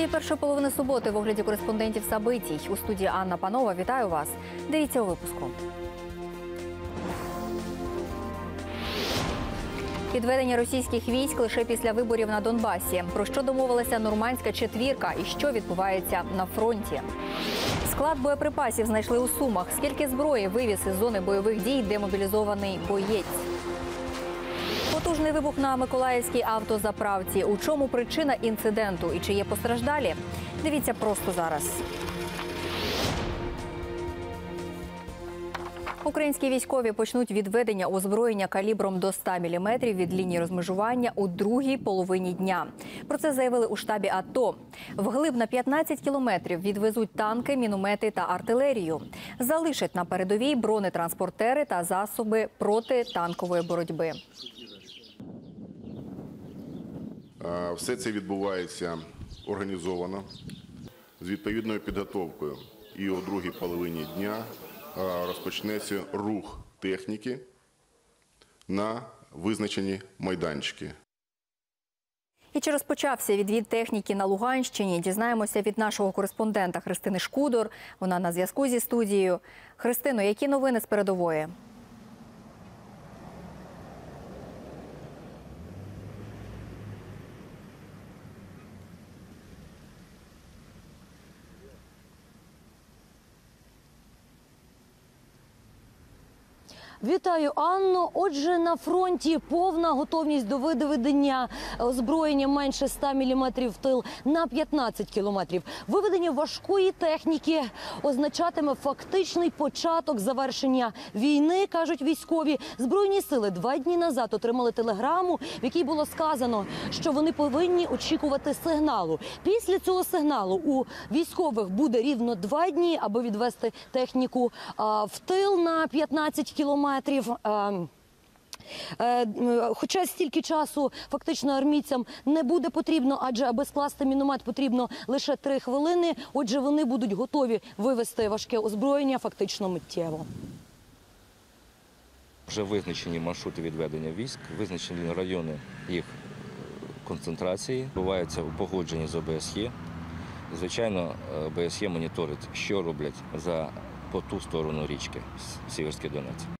Події першої половини суботи в огляді кореспондентів Сабитій. У студії Анна Панова. Вітаю вас. Дивіться у випуску. Підведення російських військ лише після виборів на Донбасі. Про що домовилася нормандська четвірка і що відбувається на фронті? Склад боєприпасів знайшли у сумах. Скільки зброї вивіз із зони бойових дій демобілізований боєць? Потужний вибух на Миколаївській автозаправці. У чому причина інциденту і чи є постраждалі? Дивіться просто зараз. Українські військові почнуть відведення озброєння калібром до 100 мм від лінії розмежування у другій половині дня. Про це заявили у штабі АТО. Вглиб на 15 кілометрів відвезуть танки, міномети та артилерію. Залишать на передовій бронетранспортери та засоби протитанкової боротьби. Е, Все це відбувається організовано з відповідною підготовкою. І о другій половині дня е, розпочнеться рух техніки на визначені майданчики. І чи розпочався відвід техніки на Луганщині? Дізнаємося від нашого кореспондента Христини Шкудор. Вона на зв'язку зі студією. Христино, які новини з передової? Вітаю, Анно. Отже, на фронті повна готовність до видоведення озброєння менше 100 мм в тил на 15 кілометрів. Виведення важкої техніки означатиме фактичний початок завершення війни, кажуть військові. Збройні сили два дні назад отримали телеграму, в якій було сказано, що вони повинні очікувати сигналу. Після цього сигналу у військових буде рівно два дні, аби відвести техніку в тил на 15 кілометрів. Ем, Е, Хоча стільки часу фактично армійцям не буде потрібно, адже аби скласти міномет потрібно лише три хвилини. Отже, вони будуть готові вивести важке озброєння фактично миттєво. Вже визначені маршрути відведення військ, визначені райони їх е, концентрації, відбуваються у погодженні з ОБСЄ. Звичайно, ОБСЄ моніторить, що роблять за по ту сторону річки Сіверський Донець.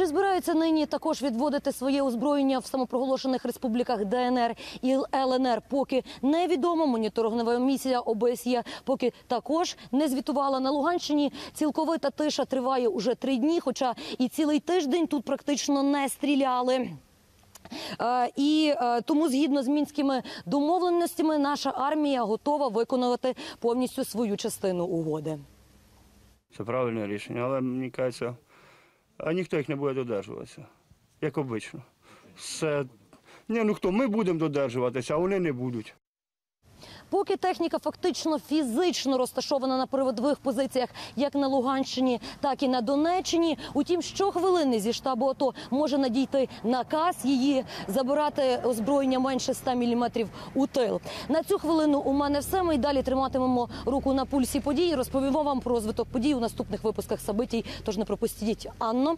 Чи збираються нині також відводити своє озброєння в самопроголошених республіках ДНР і ЛНР? Поки невідомо. Моніторингова місія ОБСЄ поки також не звітувала на Луганщині. Цілковита тиша триває уже три дні, хоча і цілий тиждень тут практично не стріляли. Е, І е, тому, згідно з мінськими домовленостями, наша армія готова виконувати повністю свою частину угоди. Це правильне рішення, але мені кажеться, а ніхто їх не буде додержуватися, як обично. Все. Ні, ну хто, ми будемо додержуватися, а вони не будуть. Поки техніка фактично фізично розташована на передових позиціях як на Луганщині, так і на Донеччині. Утім, щохвилини зі штабу АТО може надійти наказ її забирати озброєння менше 100 мм у тил. На цю хвилину у мене все. Ми й далі триматимемо руку на пульсі подій. Розповімо вам про розвиток подій у наступних випусках Сабитій. Тож не пропустіть. Анно.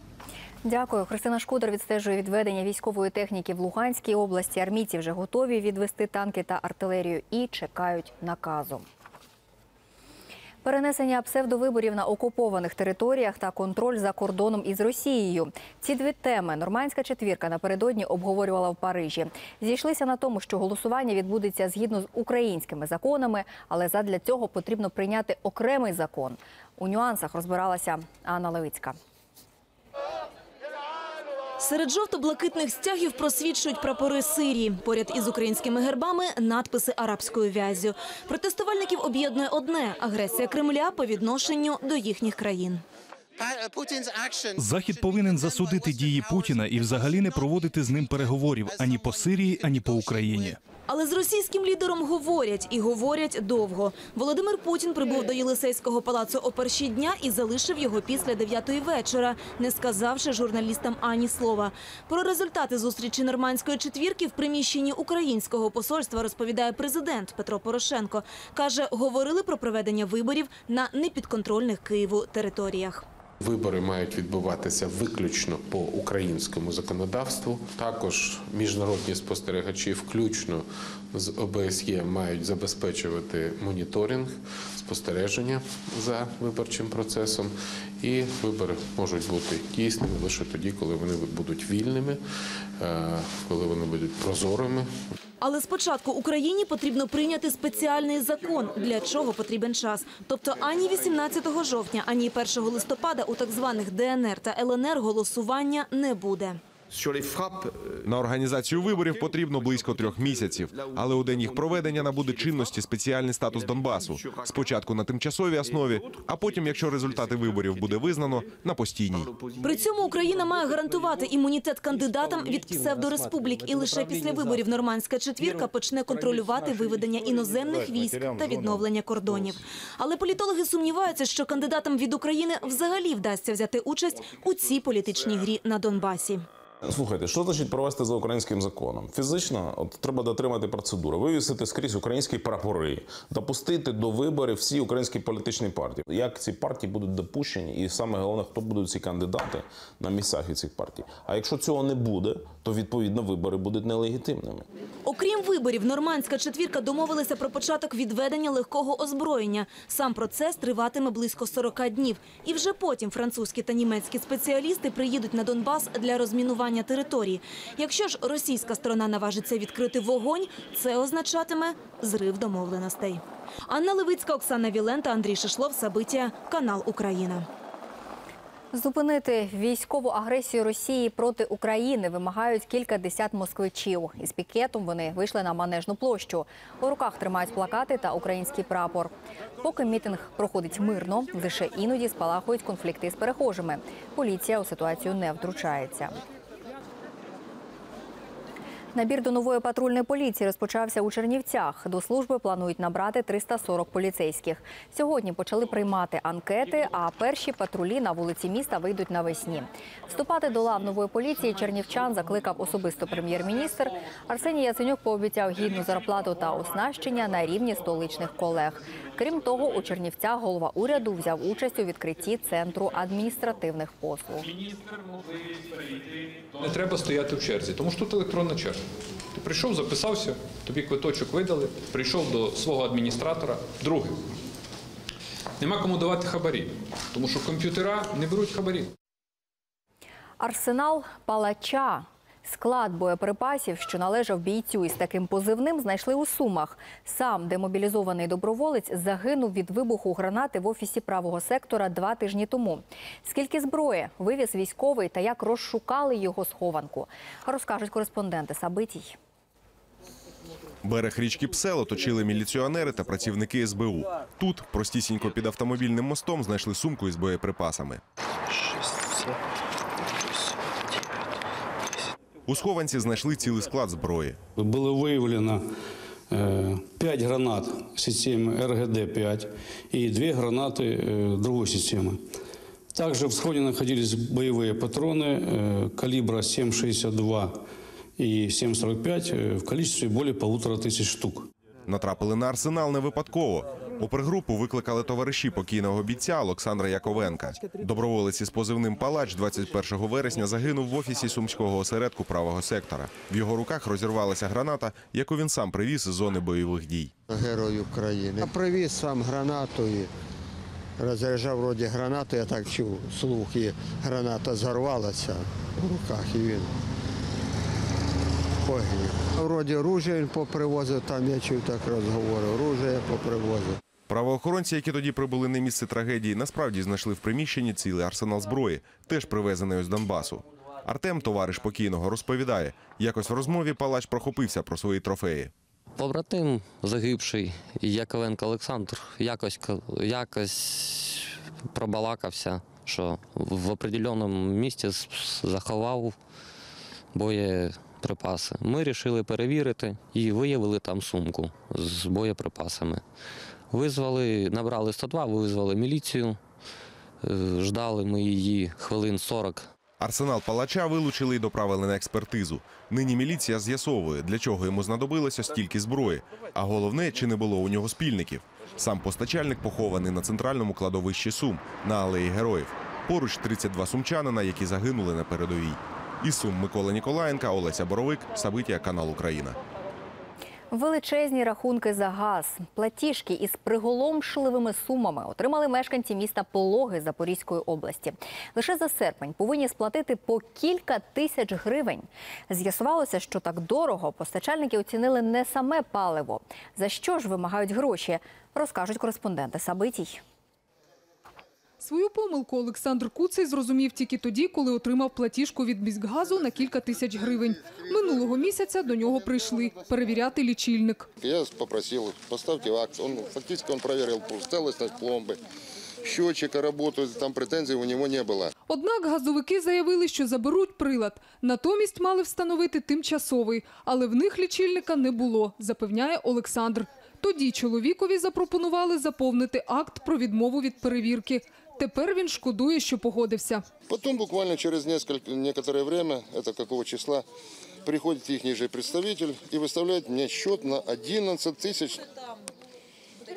Дякую. Христина Шкудер відстежує відведення військової техніки в Луганській області. Армійці вже готові відвести танки та артилерію і чекають наказу. Перенесення псевдовиборів на окупованих територіях та контроль за кордоном із Росією. Ці дві теми нормандська четвірка напередодні обговорювала в Парижі. Зійшлися на тому, що голосування відбудеться згідно з українськими законами, але задля цього потрібно прийняти окремий закон. У нюансах розбиралася Анна Левицька. Серед жовто-блакитних стягів просвічують прапори Сирії. Поряд із українськими гербами надписи арабською в'язю. Протестувальників об'єднує одне агресія Кремля по відношенню до їхніх країн. Захід повинен засудити дії Путіна і взагалі не проводити з ним переговорів ані по Сирії, ані по Україні. Але з російським лідером говорять і говорять довго. Володимир Путін прибув до Єлисейського палацу о перші дня і залишив його після дев'ятої вечора, не сказавши журналістам ані слова. Про результати зустрічі нормандської четвірки в приміщенні українського посольства розповідає президент Петро Порошенко. каже, говорили про проведення виборів на непідконтрольних Києву територіях. Вибори мають відбуватися виключно по українському законодавству. Також міжнародні спостерігачі, включно з ОБСЄ, мають забезпечувати моніторинг, спостереження за виборчим процесом. І вибори можуть бути дійсними лише тоді, коли вони будуть вільними, е, коли вони будуть прозорими, Але спочатку Україні потрібно прийняти спеціальний закон, для чого потрібен час. Тобто ані 18 жовтня, ані 1 листопада у так званих ДНР та ЛНР голосування не буде. На організацію виборів потрібно близько трьох місяців, але у день їх проведення набуде чинності спеціальний статус Донбасу. Спочатку на тимчасовій основі, а потім, якщо результати виборів буде визнано, на постійній. При цьому Україна має гарантувати імунітет кандидатам від псевдореспублік, і лише після виборів нормандська четвірка почне контролювати виведення іноземних військ та відновлення кордонів. Але політологи сумніваються, що кандидатам від України взагалі вдасться взяти участь у цій політичній грі на Донбасі. Слухайте, що значить провести за українським законом? Фізично, от треба дотримати процедури, вивісити скрізь українські прапори, допустити до виборів всі українські політичні партії. Як ці партії будуть допущені, і саме головне, хто будуть ці кандидати на місцях від цих партій. А якщо цього не буде, то відповідно вибори будуть нелегітимними. Окрім виборів, нормандська четвірка домовилася про початок відведення легкого озброєння. Сам процес триватиме близько 40 днів. І вже потім французькі та німецькі спеціалісти приїдуть на Донбас для розмінування території. Якщо ж російська сторона наважиться відкрити вогонь, це означатиме зрив домовленостей. Анна Левицька, Оксана Вілента, Андрій Шишлов, Сабиття, канал Україна. Зупинити військову агресію Росії проти України вимагають кілька десят москвичів. Із пікетом вони вийшли на манежну площу. У руках тримають плакати та український прапор. Поки мітинг проходить мирно, лише іноді спалахують конфлікти з перехожими. Поліція у ситуацію не втручається. Набір до нової патрульної поліції розпочався у Чернівцях. До служби планують набрати 340 поліцейських. Сьогодні почали приймати анкети, а перші патрулі на вулиці міста вийдуть навесні. Вступати до лав нової поліції чернівчан закликав особисто прем'єр-міністр. Арсеній Яценюк пообіцяв гідну зарплату та оснащення на рівні столичних колег. Крім того, у Чернівцях голова уряду взяв участь у відкритті центру адміністративних послуг. Не треба стояти в черзі, тому що тут електронна черга. Ти прийшов, записався, тобі квиточок видали, прийшов до свого адміністратора. Друге, нема кому давати хабарі, тому що комп'ютера не беруть хабарі. Арсенал палача. Склад боєприпасів, що належав бійцю із таким позивним, знайшли у Сумах. Сам демобілізований доброволець загинув від вибуху гранати в офісі правого сектора два тижні тому. Скільки зброї вивіз військовий та як розшукали його схованку, розкажуть кореспонденти Сабитій. Берег річки Псел оточили міліціонери та працівники СБУ. Тут, простісінько під автомобільним мостом, знайшли сумку із боєприпасами. У схованці знайшли цілий склад зброї. Было выявлено э, 5 гранат системы РГД-5 и 2 гранаты э, другой системы. Также в сходе находились боевые патроны э, калибра 7,62 и 7,45 э, в количестве более полутора тысяч штук. Натрапили на арсенал не випадково. Опергрупу викликали товариші покійного бійця Олександра Яковенка. Доброволець із позивним Палач 21 вересня загинув в офісі сумського осередку правого сектора. В його руках розірвалася граната, яку він сам привіз із зони бойових дій. Герой України. Я привіз сам гранату і розряджав вроді гранату, я так чув слух, і граната зарвалася в руках, і він погиб. Вроді ружя він попривозив, там я чув так розговори, ружя попривозив. Правоохоронці, які тоді прибули на місце трагедії, насправді знайшли в приміщенні цілий арсенал зброї, теж привезений з Донбасу. Артем, товариш покійного, розповідає, якось в розмові палач прохопився про свої трофеї. Побратим загибший Яковенко Олександр якось, якось пробалакався, що в определеному місці заховав боєприпаси. Ми вирішили перевірити і виявили там сумку з боєприпасами. Визвали, набрали 102, визвали міліцію, е, ждали ми її хвилин 40 Арсенал палача вилучили і доправили на експертизу. Нині міліція з'ясовує, для чого йому знадобилося стільки зброї, а головне, чи не було у нього спільників. Сам постачальник похований на центральному кладовищі Сум на алеї героїв. Поруч 32 сумчанина, які загинули на передовій. Із Сум Микола Ніколаєнка, Олеся Боровик, Сабиття, канал Україна. Величезні рахунки за газ, платіжки із приголомшливими сумами отримали мешканці міста Пологи Запорізької області. Лише за серпень повинні сплатити по кілька тисяч гривень. З'ясувалося, що так дорого постачальники оцінили не саме паливо. За що ж вимагають гроші, розкажуть кореспонденти Сабитій. Свою помилку Олександр Куцей зрозумів тільки тоді, коли отримав платіжку від міськгазу на кілька тисяч гривень. Минулого місяця до нього прийшли перевіряти лічильник. Я попросил, поставьте акт. Он фактически он проверил целостность пломбы, счетчика работают, там претензий у него не было. Однак газовики заявили, що заберуть прилад. Натомість мали встановити тимчасовий, але в них лічильника не було, запевняє Олександр. Тоді чоловікові запропонували заповнити акт про відмову від перевірки. Тепер він шкодує, що погодився. Потом буквально через несколько, некоторое время, это какого числа, приходит их же представитель и выставляет мне счет на 11 тысяч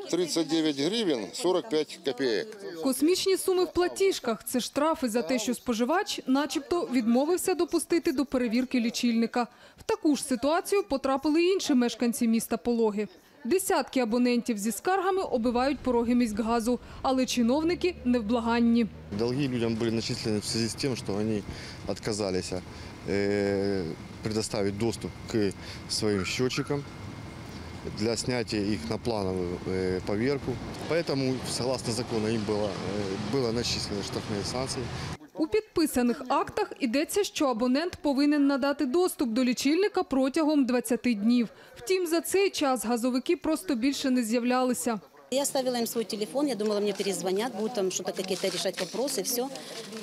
39 гривен 45 копеек. Космічні суми в платіжках – це штрафи за те, що споживач начебто відмовився допустити до перевірки лічильника. В таку ж ситуацію потрапили й інші мешканці міста Пологи. Десятки абонентів зі скаргами обивають пороги міськгазу, але чиновники невблаганні. Долги людям были начислены в связи с тем, что они отказались э, предоставить доступ к своим счетчикам для снятия их на плановую э, поверку. Поэтому, согласно закону, им было, э, было начислены штрафные санкции. У підписаних актах йдеться, що абонент повинен надати доступ до лічильника протягом 20 днів. Втім, за цей час газовики просто більше не з'являлися. Я оставила им свой телефон, я думала, мне перезвонят, будут там что-то какие-то решать вопросы, все.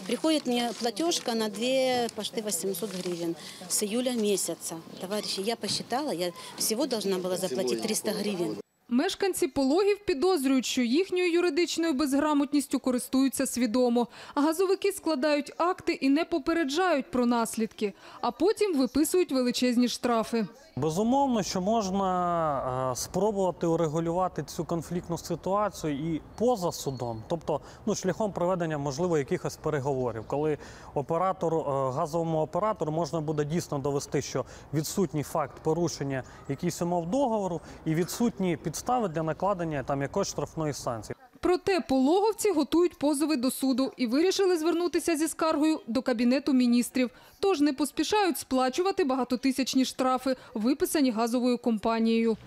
Приходит мне платежка на 2, почти 800 гривен с июля месяца. Товарищи, я посчитала, я всего должна была заплатить 300 гривен. Мешканці пологів підозрюють, що їхньою юридичною безграмотністю користуються свідомо. Газовики складають акти і не попереджають про наслідки, а потім виписують величезні штрафи. Безумовно, що можна е, спробувати урегулювати цю конфліктну ситуацію і поза судом, тобто ну, шляхом проведення, можливо, якихось переговорів, коли оператору, е, газовому оператору можна буде дійсно довести, що відсутній факт порушення якихось умов договору і відсутні підстави для накладення там якоїсь штрафної санкції. Проте пологовці готують позови до суду і вирішили звернутися зі скаргою до Кабінету міністрів. Тож не поспішають сплачувати багатотисячні штрафи, виписані газовою компанією.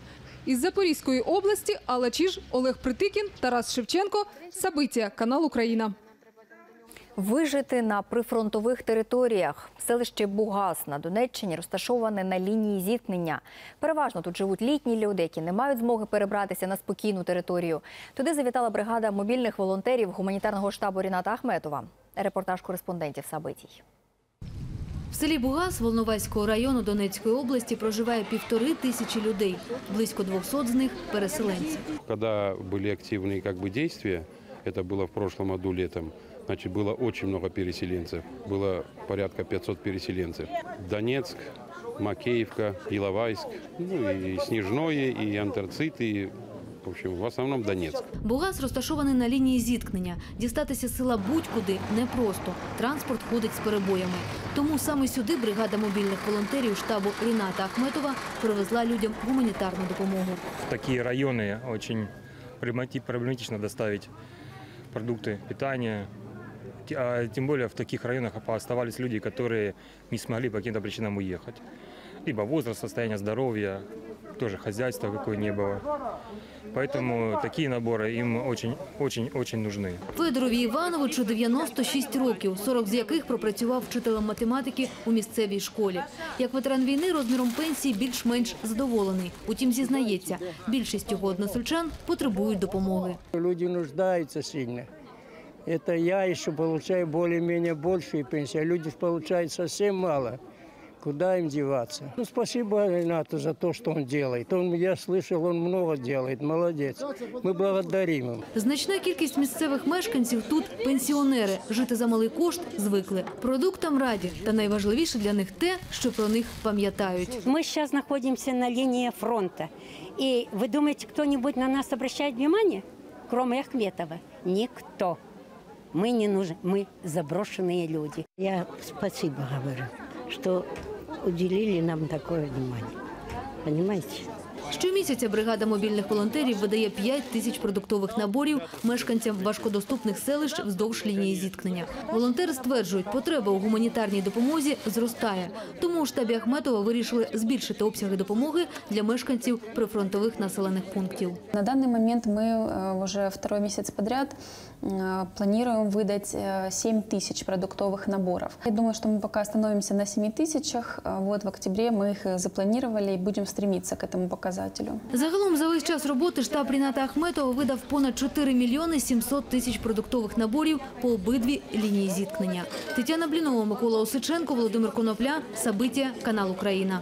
Із Запорізької області Алла Чіж, Олег Притикін, Тарас Шевченко. Сабиття, канал Україна. Вижити на прифронтових територіях. Селище Бугас на Донеччині розташоване на лінії зіткнення. Переважно тут живуть літні люди, які не мають змоги перебратися на спокійну територію. Туди завітала бригада мобільних волонтерів гуманітарного штабу Ріната Ахметова. Репортаж кореспондентів Сабитій. В селі Бугас Волноваського району Донецької області проживає півтори тисячі людей. Близько 200 з них – переселенці. Когда были активные как бы действия, это было в прошлом году летом, значит, было очень много переселенцев. Было порядка 500 переселенцев. Донецк, Макеевка, Иловайск, ну и Снежное, и Антрацит, и, в общем, в основном Донецк. Бугас розташований на лінії зіткнення. Дістатися з села будь-куди непросто. Транспорт ходить з перебоями. Тому саме сюди бригада мобільних волонтерів штабу Ріната Ахметова привезла людям гуманітарну допомогу. В такие районы очень проблемати- проблематично доставить продукты питания. Т- А тем более в таких районах оставались люди, которые не смогли по каким-то причинам уехать. Либо возраст, состояние здоровья, тоже хозяйства какое не было. Поэтому такие наборы им очень-очень-очень нужны. Федорові Івановичу 96 років, 40 з яких пропрацював вчителем математики у місцевій школі. Як ветеран війни розміром пенсії більш-менш задоволений. Утім, зізнається, більшість його односельчан потребують допомоги. Люди нуждаются сильно. Это я еще получаю более-менее большую пенсию, а люди получают совсем мало. Куда им деваться? Ну, спасибо Ренату за то, что он делает. Он, я слышал, он много делает. Молодец. Мы благодарим его. Значна кількість місцевих мешканців тут пенсіонери. Жити за малий кошт звикли. Продуктам раді. Та найважливіше для них те, що про них пам'ятають. Мы сейчас находимся на линии фронта. И вы думаете, кто-нибудь на нас обращает внимание? Кроме Ахметова. Никто. Мы не нужны, мы заброшенные люди. Я спасибо говорю, что уделили нам такое внимание. Понимаете? Щомісяця бригада мобільних волонтерів видає 5 тисяч продуктових наборів мешканцям важкодоступних селищ вздовж лінії зіткнення. Волонтери стверджують, потреба у гуманітарній допомозі зростає. Тому у штабі Ахметова вирішили збільшити обсяги допомоги для мешканців прифронтових населених пунктів. На данный момент мы э, уже второй месяц подряд э, планируем выдать э, 7 тысяч продуктовых наборов. Я думаю, что мы пока остановимся на 7 тысячах. Э, Вот в октябре мы их э, запланировали и будем стремиться к этому показателю. Загалом за весь час роботи штаб Ріната Ахметова видав понад 4 мільйони 700 тисяч продуктових наборів по обидві лінії зіткнення. Тетяна Блінова, Микола Осиченко, Володимир Конопля, Сабиття, канал Україна.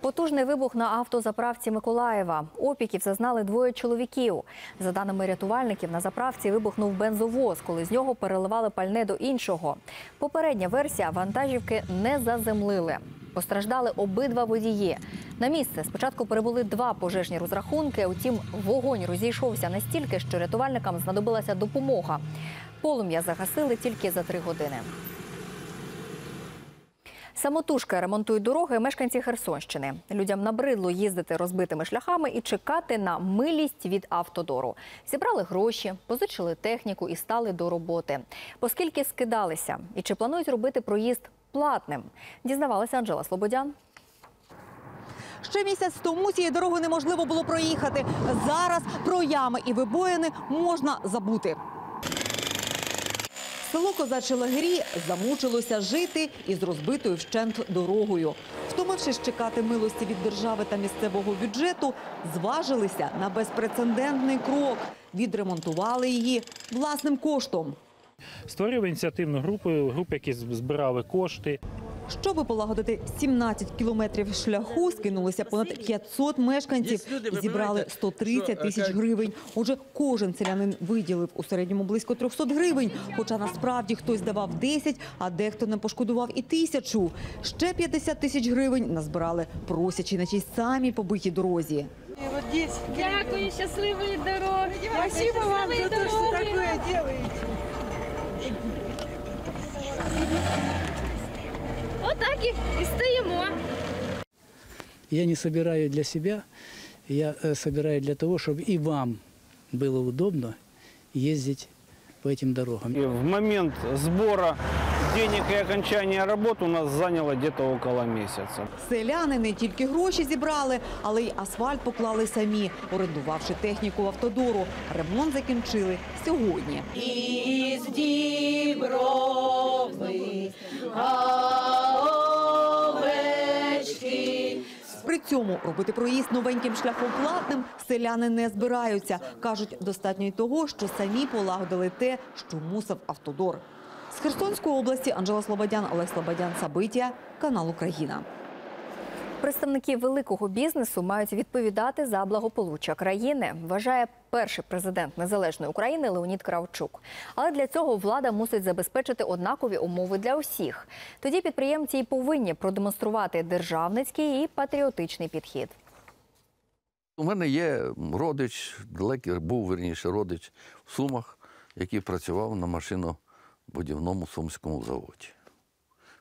Потужний вибух на автозаправці Миколаєва. Опіків зазнали двоє чоловіків. За даними рятувальників, на заправці вибухнув бензовоз, коли з нього переливали пальне до іншого. Попередня версія вантажівки не заземлили. Постраждали обидва водії. На місце спочатку прибули два пожежні розрахунки. Утім, вогонь розійшовся настільки, що рятувальникам знадобилася допомога. Полум'я загасили тільки за три години. Самотужки ремонтують дороги мешканці Херсонщини. Людям набридло їздити розбитими шляхами і чекати на милість від автодору. Зібрали гроші, позичили техніку і стали до роботи. Оскільки скидалися і чи планують робити проїзд платним, дізнавалася Анжела Слободян. Ще місяць тому цією дорогою неможливо було проїхати. Зараз про ями і вибоїни можна забути. Село Козачі Лагері замучилося жити із розбитою вщент дорогою. Втомившись чекати милості від держави та місцевого бюджету, зважилися на безпрецедентний крок. Відремонтували її власним коштом. Створили ініціативну групу, групи, які збирали кошти. Щоби полагодити 17 кілометрів шляху, скинулося понад 500 мешканців і зібрали 130 тисяч гривень. Отже, кожен селянин виділив у середньому близько 300 гривень. Хоча насправді хтось давав 10, а дехто не пошкодував і тисячу. Ще 50 тисяч гривень назбирали, просячи на тій самій побитій дорозі. Дякую, щасливої дороги. Что такое делаете. Отак і, і стоїмо. Я не собираю для себя, я э, собираю для того, чтобы и вам было удобно ездить по этим дорогам. И в момент сбора денег и окончания работ у нас заняло где-то около месяца. Селяни не тільки гроші зібрали, але й асфальт поклали самі, орендувавши техніку в автодору. Ремонт закінчили сьогодні. Із діброви, овечки. При цьому робити проїзд новеньким шляхом платним селяни не збираються. Кажуть, достатньо й того, що самі полагодили те, що мусив автодор. З Херсонської області Анжела Слободян, Олег Слободян, Сабиття, канал Україна. Представники великого бізнесу мають відповідати за благополуччя країни, вважає перший президент незалежної України Леонід Кравчук. Але для цього влада мусить забезпечити однакові умови для усіх. Тоді підприємці й повинні продемонструвати державницький і патріотичний підхід. У мене є родич, далекий був верніше родич в Сумах, який працював на машинобудівному сумському заводі.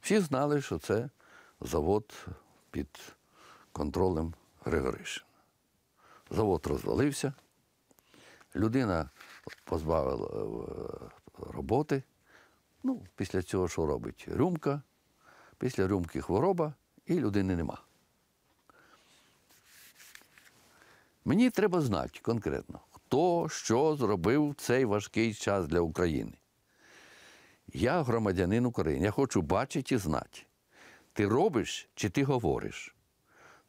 Всі знали, що це завод під контролем Григоришина. Завод розвалився, людина позбавила е, роботи. Ну, після цього що робить? Рюмка, після рюмки хвороба і людини нема. Мені треба знати конкретно, хто що зробив в цей важкий час для України. Я громадянин України, я хочу бачити і знати. Ти робиш чи ти говориш?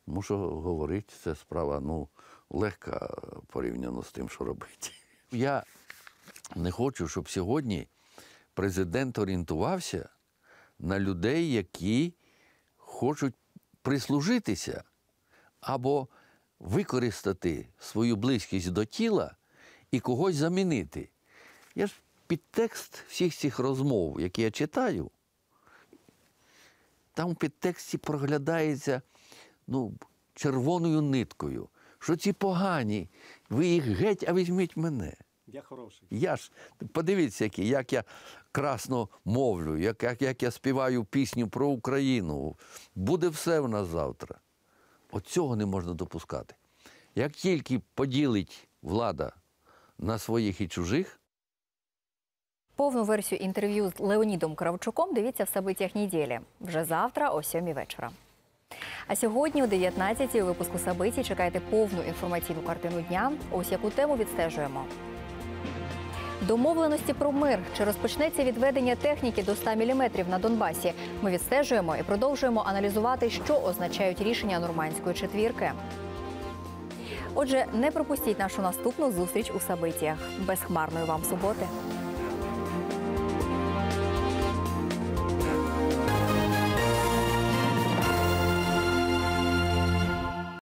Тому що говорити це справа ну, легка порівняно з тим, що робити. Я не хочу, щоб сьогодні президент орієнтувався на людей, які хочуть прислужитися або використати свою близькість до тіла і когось замінити. Я ж підтекст всіх цих розмов, які я читаю, там в підтексті проглядається ну, червоною ниткою, що ці погані, ви їх геть, а візьміть мене. Я хороший. Я ж подивіться, який, як я красно мовлю, як, як, як я співаю пісню про Україну. Буде все в нас завтра. От цього не можна допускати. Як тільки поділить влада на своїх і чужих, Повну версію інтерв'ю з Леонідом Кравчуком дивіться в «Событиях неділі» вже завтра о 7 вечора. А сьогодні о 19 у випуску «Событий» чекайте повну інформаційну картину дня. Ось яку тему відстежуємо. Домовленості про мир. Чи розпочнеться відведення техніки до 100 мм на Донбасі? Ми відстежуємо і продовжуємо аналізувати, що означають рішення нормандської четвірки. Отже, не пропустіть нашу наступну зустріч у Сабитіях. Безхмарної вам суботи.